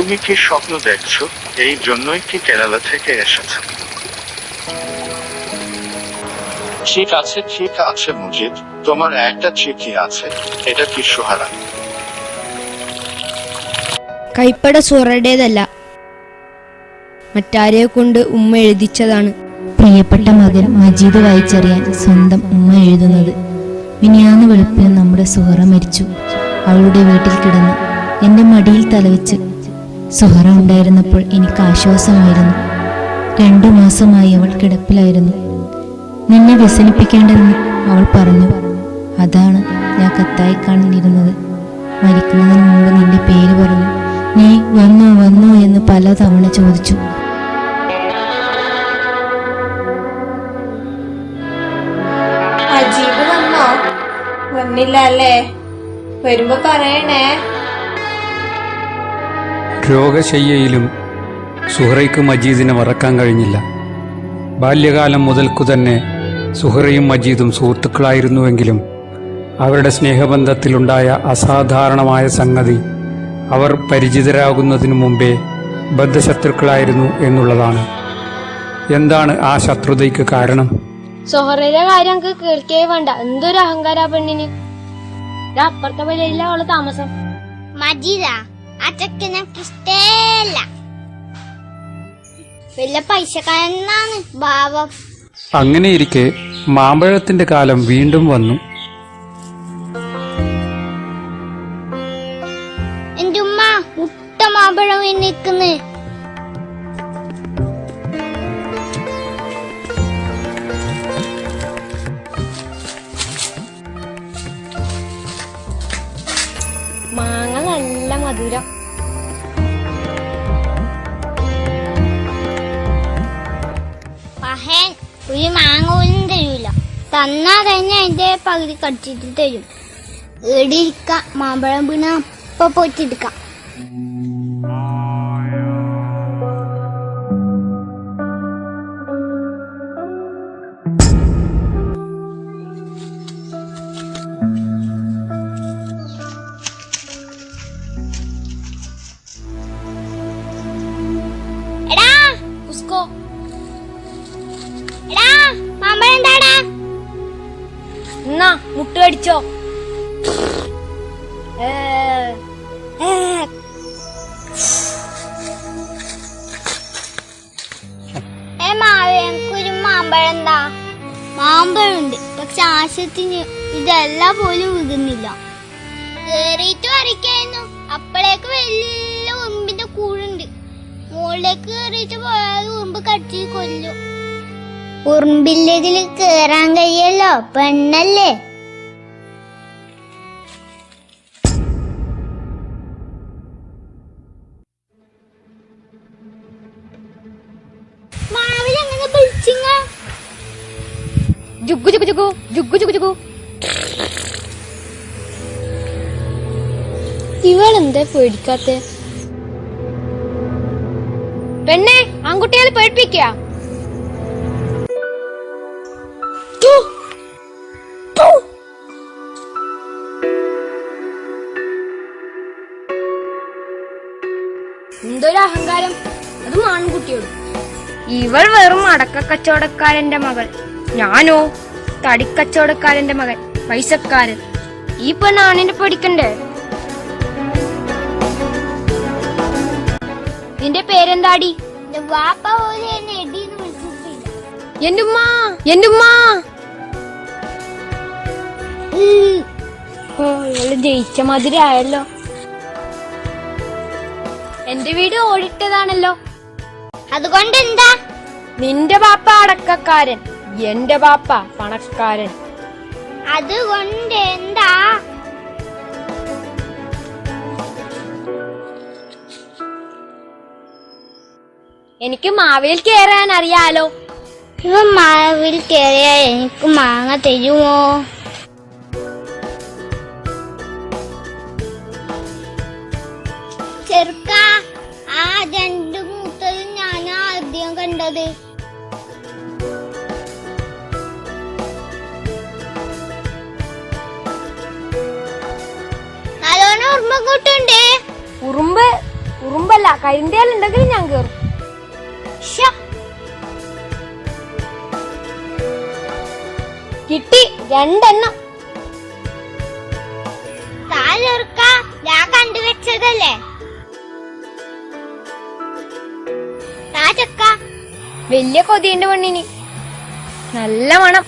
তুমি কি স্বপ্ন দেখছো এই জন্যই কি কেরালা থেকে এসেছে ঠিক আছে ঠিক আছে মুজিব তোমার একটা চিঠি আছে এটা কি সুহারা കൈപ്പട സുഹറയുടേതല്ല മറ്റാരെയോ കൊണ്ട് ഉമ്മ എഴുതിച്ചതാണ് പ്രിയപ്പെട്ട മകൻ മജീദ് വായിച്ചറിയാൻ സ്വന്തം ഉമ്മ എഴുതുന്നത് മിനിയാന്ന് വെളുപ്പിൽ നമ്മുടെ സുഹറ മരിച്ചു അവളുടെ വീട്ടിൽ കിടന്ന് എൻ്റെ മടിയിൽ തലവെച്ച് സുഹറ ഉണ്ടായിരുന്നപ്പോൾ എനിക്ക് ആശ്വാസമായിരുന്നു. രണ്ടു മാസമായി അവൾ കിടപ്പിലായിരുന്നു. നിന്നെ വ്യസനിപ്പിക്കേണ്ടെന്ന് അവൾ പറഞ്ഞു. അതാണ് ഞാൻ കത്തായി കാണുന്നിരുന്നത്. മരിക്കുന്നതിന് മുമ്പ് നിന്റെ പേര് പറഞ്ഞു. നീ വന്നോ വന്നോ എന്ന് പലതവണ ചോദിച്ചു. വന്നില്ല അല്ലേ? വരുമ്പോ പറയണേ. രോഗശയ്യയിലും സുഹറയ്ക്ക് മജീദിനെ മറക്കാൻ കഴിഞ്ഞില്ല. ബാല്യകാലം മുതൽക്കു തന്നെ സുഹറയും മജീദും സുഹൃത്തുക്കളായിരുന്നുവെങ്കിലും അവരുടെ സ്നേഹബന്ധത്തിലുണ്ടായ അസാധാരണമായ സംഗതി അവർ പരിചിതരാകുന്നതിനു മുമ്പേ ബദ്ധശത്രുക്കളായിരുന്നു എന്നുള്ളതാണ്. എന്താണ് ആ ശത്രുതയ്ക്ക് കാരണം? സൊഹറയുടെ കാര്യം കേൾക്കേ വേണ്ട. എന്തൊരു അഹങ്കാര പെണ്ണിന്? അപ്പുറത്തെ അവൾ താമസം? മജീദ ചെക്കൻ എനിക്ക് ഇഷ്ടേല്ല വല്ല പൈസക്കാരനാണ് ഭാവം അങ്ങനെയിരിക്കെ മാമ്പഴത്തിന്റെ കാലം വീണ്ടും വന്നു. തന്നാ തന്നെ അതിന്റെ പകുതി കടിച്ചിട്ട് തരും. ഇരിക്കാം മാമ്പഴം വീണ അപ്പൊ പോയിട്ടെടുക്കാം എനിക്കൊരു മാമ്പഴുണ്ട് പക്ഷെ ആശയത്തിന് ഇതെല്ലാം പോലും വിടുന്നില്ല. കേറിയിട്ട് വരയ്ക്കായിരുന്നു. അപ്പോഴേക്ക് വലിയ ഉറുമ്പിന്റെ കൂടുണ്ട് മുകളിലേക്ക് കേറിയിട്ട് പോയാൽ ഉറുമ്പ് കടിച്ച് കൊല്ലും. ഉറുമ്പില്ലതിൽ കേറാൻ കഴിയല്ലോ പെണ്ണല്ലേ? ജുഗു ജുഗു ജുഗു ജുഗു ജുഗു ജുഗു ഇവളെന്താ പേടിക്കാത്ത? പെണ്ണെ ആൺകുട്ടികളെ പേടിപ്പിക്ക. എന്തൊരു അഹങ്കാരം. അതും ആൺകുട്ടിയോട്. ഇവൾ വെറും അടക്ക കച്ചവടക്കാരന്റെ മകൾ. ഞാനോ? തടിക്കച്ചവടക്കാരന്റെ മകൻ. പൈസക്കാരൻ. ഈ പെണ്ണാണിന്റെ പഠിക്കണ്ടേ നിന്റെ പേരെന്താടി? വാപ്പ പോലെ എന്നെ എടീന്ന് വിളിച്ചിട്ടില്ല. എന്റെ ഉമ്മ എന്റെ ഉമ്മ. ഓ ഇവൾ ജയിച്ച മാതിരി ആയല്ലോ. എന്റെ വീട് ഓടിട്ടതാണല്ലോ. അതുകൊണ്ട് എന്താ നിന്റെ വാപ്പ അടക്കക്കാരൻ. എന്റെ പാപ്പ പണക്കാരൻ. അതുകൊണ്ട് എന്താ? എനിക്ക് മാവിൽ കേറാൻ അറിയാലോ. ഇവ മാവിൽ കയറിയാൽ എനിക്ക് മാങ്ങ തരുമോ? ചെറുക്ക ആ രണ്ടു മുത്തലും ഞാനാ ആദ്യം കണ്ടത്. കൂട്ടുണ്ട് ഉറുമ്പ് ഉറുമ്പല്ല കരിന്തേലുണ്ടെങ്കിൽ ഞാൻ കേറും. കിട്ടി രണ്ടെണ്ണം. ഞാൻ കണ്ടുവച്ചതല്ലേ വലിയ കൊതിയുണ്ട് പെണ്ണിന്. നല്ല മണം.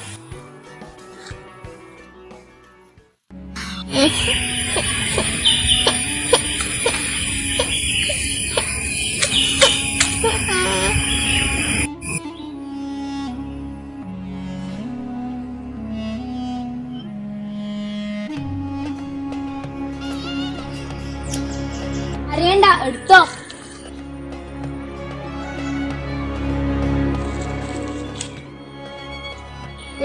എടുത്തോ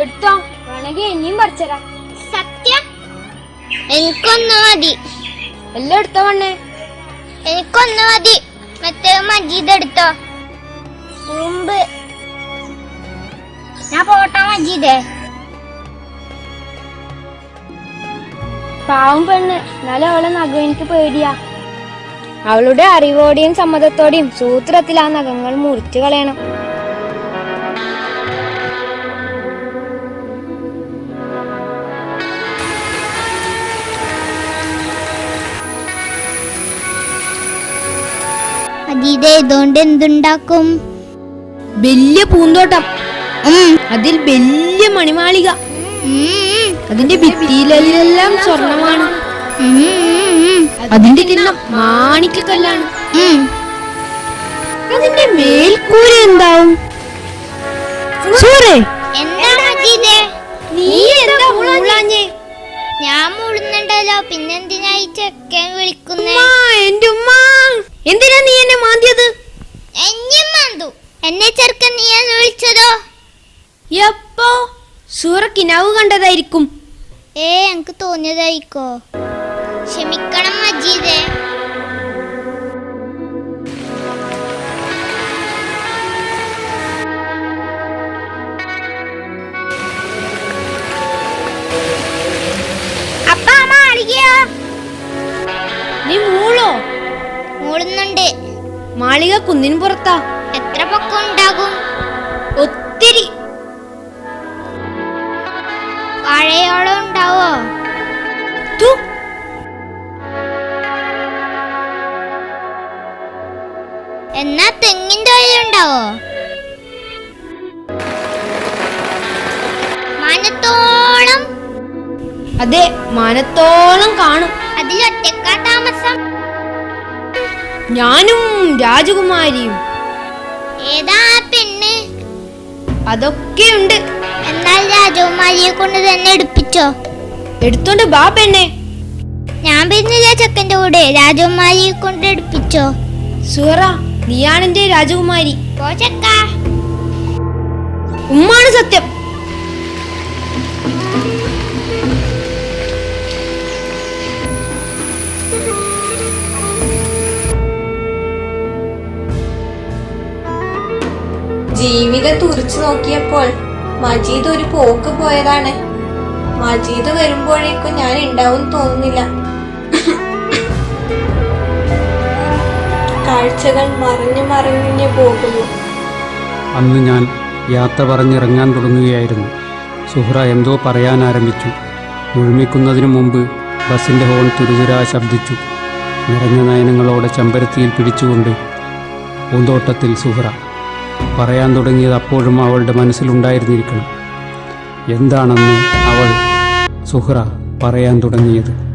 എടുത്തോ? വേണമെങ്കിൽ ഇനിയും പറിച്ചരാ സത്യം? എനിക്കൊന്ന് മതി. എല്ലാം എടുത്തോ വണ്ണേ എനിക്കൊന്ന് മതി. മറ്റേ മജീദ് എടുത്തോ? മുമ്പ്. ഞാൻ പോട്ടെ മജീദേ. പാവം പെണ്ണ്. എന്നാലും അവളെ നഖം എനിക്ക് പേടിയാ. അവളുടെ അറിവോടെയും സമ്മതത്തോടെയും സൂത്രത്തിൽ ആ നഖങ്ങൾ മുറിച്ചു കളയണം. മജീദേ ഇതുകൊണ്ട് എന്തുണ്ടാക്കും? വലിയ പൂന്തോട്ടം. അതിൽ വലിയ മണിമാളിക. അതിന്റെ ഭിത്തിയിലെല്ലാം സ്വർണമാണ്. അതിന്റെ ചിഹ്നം മാണിക്കല്ലാണ് അതിന്റെ മേൽക്കൂര എന്താവും? സൂറേ. നീ എന്താ മൂളാഞ്ഞേ ഞാൻ മുഴുന്നുണ്ടല്ലോ പിന്നെന്തിനാ ഈ ചെക്കൻ വിളിക്കുന്നേ? എന്റെ ഉമ്മ. എന്തിനാ നീ എന്നെ മാന്തിയത്? എന്നെ മാന്തു. എന്നെ ചെറുക്കൻ നീ എന്ന് വിളിച്ചതോ? എപ്പോ? സൂറ കിനാവ് കണ്ടതായിരിക്കും. ഏ എനിക്ക് തോന്നിയതായിക്കോ ക്ഷമിക്കണം മജീദേ അപ്പ മാളികയോ നീ മൂളോ? മൂളുന്നുണ്ട്. മാളിക കുന്നിൻ പുറത്താ. എത്ര പൊക്കം ഉണ്ടാകും? ഒത്തിരി. വാഴയോളം ഉണ്ടാവോ? എന്നാ തെങ്ങിന്റെ ഉണ്ടാവോ? മാനത്തോളം. അതെ മാനത്തോളം കാണും. അതിലൊറ്റക്കാ താമസം. ഞാനും രാജകുമാരിയും. ഏതാ പെണ്ണ്? അതൊക്കെയുണ്ട് എന്നാൽ രാജകുമാരിയെ കൊണ്ട് തന്നെ എടുപ്പിച്ചോ? എടുത്തോണ്ട് ബാ പെണ്ണെ. ഞാൻ പിന്നില്ല ചെക്കന്റെ കൂടെ. രാജകുമാരിയെ കൊണ്ട് എടുപ്പിച്ചോ? സുഹറ നീയാണെന്റെ രാജകുമാരി. പോ ചെക്ക ഉമ്മാണ് സത്യം. ജീവിതം തുറച്ചു നോക്കിയപ്പോൾ മജീദ് ഒരു പോക്ക് പോയതാണ്. മജീദ് വരുമ്പോഴേക്കും ഞാൻ ഉണ്ടാവും തോന്നുന്നില്ല. കാഴ്ചകൾ മറിഞ്ഞു മറിഞ്ഞു പോകുന്നു. അന്ന് ഞാൻ യാത്ര പറഞ്ഞിറങ്ങാൻ തുടങ്ങുകയായിരുന്നു. സുഹ്റ എന്തോ പറയാൻ ആരംഭിച്ചു. മുഴുമിക്കുന്നതിനു മുമ്പ് ബസിന്റെ ഹോൺ തുരുതുരാ ശബ്ദിച്ചു. നിറഞ്ഞ നയനങ്ങളോടെ ചെമ്പരത്തിയിൽ പിടിച്ചുകൊണ്ട് പൂന്തോട്ടത്തിൽ സുഹ്ര പറയാൻ തുടങ്ങിയത് അപ്പോഴും അവളുടെ മനസ്സിലുണ്ടായിരുന്നിരിക്കണം. എന്താണെന്ന് അവൾ സുഹ്ര പറയാൻ തുടങ്ങിയത്?